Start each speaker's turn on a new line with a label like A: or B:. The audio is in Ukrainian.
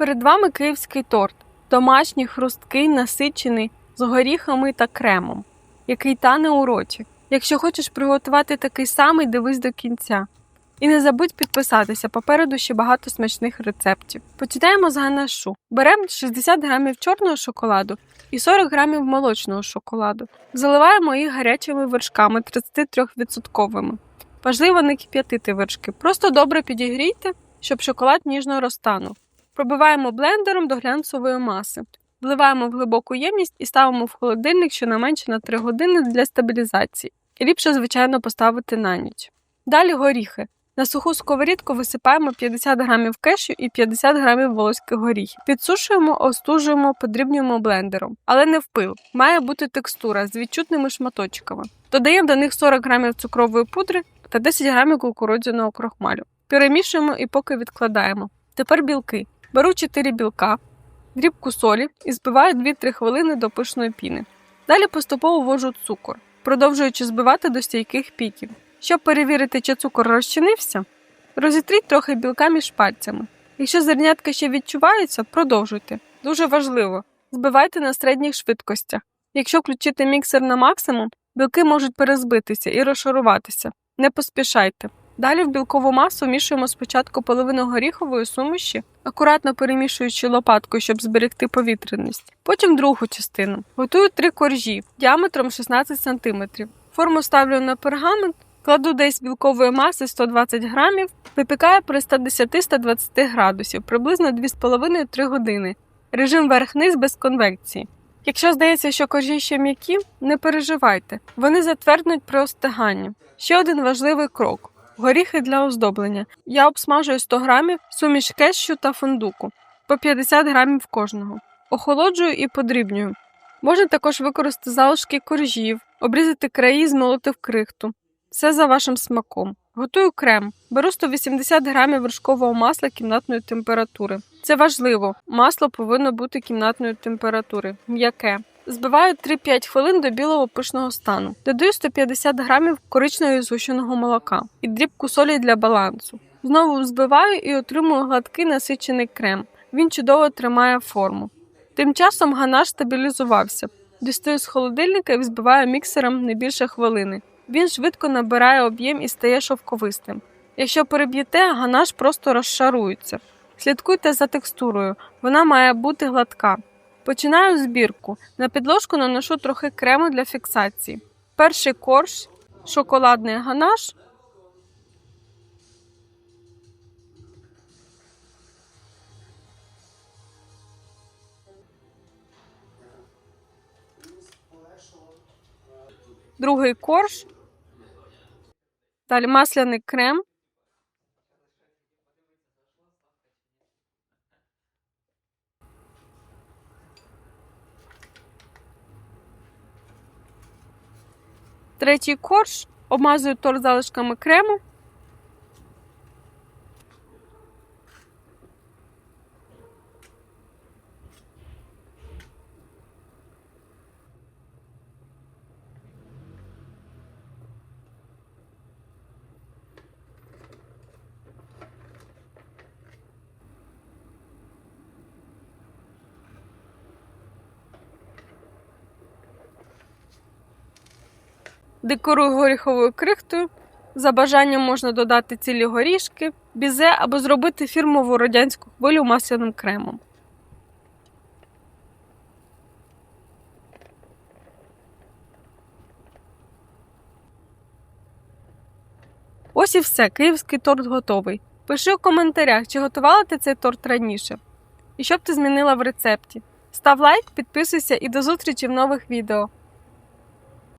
A: Перед вами київський торт. Домашній, хрусткий, насичений, з горіхами та кремом, який тане у роті. Якщо хочеш приготувати такий самий, дивись до кінця. І не забудь підписатися, попереду ще багато смачних рецептів. Починаємо з ганашу. Беремо 60 грамів чорного шоколаду і 40 грамів молочного шоколаду. Заливаємо їх гарячими вершками 33%. Важливо не кип'ятити вершки, просто добре підігрійте, щоб шоколад ніжно розтанув. Пробиваємо блендером до глянцевої маси. Вливаємо в глибоку ємність і ставимо в холодильник щонайменше на 3 години для стабілізації. І ліпше, звичайно, поставити на ніч. Далі горіхи. На суху сковорідку висипаємо 50 грамів кешю і 50 грамів волоських горіхів. Підсушуємо, остужуємо, подрібнюємо блендером. Але не в пил. Має бути текстура з відчутними шматочками. Додаємо до них 40 грамів цукрової пудри та 10 грамів кукурудзяного крохмалю. Перемішуємо і поки відкладаємо. Тепер білки. Беру 4 білка, дрібку солі і збиваю 2-3 хвилини до пишної піни. Далі поступово ввожу цукор, продовжуючи збивати до стійких піків. Щоб перевірити, чи цукор розчинився, розітріть трохи білка між пальцями. Якщо зернятка ще відчуваються, продовжуйте. Дуже важливо, збивайте на середніх швидкостях. Якщо включити міксер на максимум, білки можуть перезбитися і розшаруватися. Не поспішайте. Далі в білкову масу вмішуємо спочатку половину горіхової суміші, акуратно перемішуючи лопаткою, щоб зберегти повітряність. Потім другу частину. Готую три коржі діаметром 16 см. Форму ставлю на пергамент, кладу десь білкової маси 120 грамів, випікаю при 110-120 градусів, приблизно 2,5-3 години. Режим верх-низ без конвекції. Якщо здається, що коржі ще м'які, не переживайте, вони затверднуть при остиганні. Ще один важливий крок. Горіхи для оздоблення. Я обсмажую 100 грамів, суміш кешю та фундуку, по 50 грамів кожного. Охолоджую і подрібнюю. Можна також використати залишки коржів, обрізати краї, змолоти в крихту. Все за вашим смаком. Готую крем. Беру 180 грамів вершкового масла кімнатної температури. Це важливо. Масло повинно бути кімнатної температури, м'яке. Збиваю 3-5 хвилин до білого пишного стану. Додаю 150 грамів коричневого згущеного молока і дрібку солі для балансу. Знову взбиваю і отримую гладкий насичений крем. Він чудово тримає форму. Тим часом ганаш стабілізувався. Дістаю з холодильника і взбиваю міксером не більше хвилини. Він швидко набирає об'єм і стає шовковистим. Якщо переб'єте, ганаш просто розшарується. Слідкуйте за текстурою, вона має бути гладка. Починаю збірку. На підложку наношу трохи крему для фіксації. Перший корж, шоколадний ганаш. Другий корж. Далі масляний крем. Третій корж. Обмазую торт залишками крему. Декорую горіховою крихтою. За бажанням можна додати цілі горішки, бізе або зробити фірмову радянську хвилю масляним кремом. Ось і все, київський торт готовий. Пиши у коментарях, чи готувала ти цей торт раніше. І що б ти змінила в рецепті. Став лайк, підписуйся і до зустрічі в нових відео.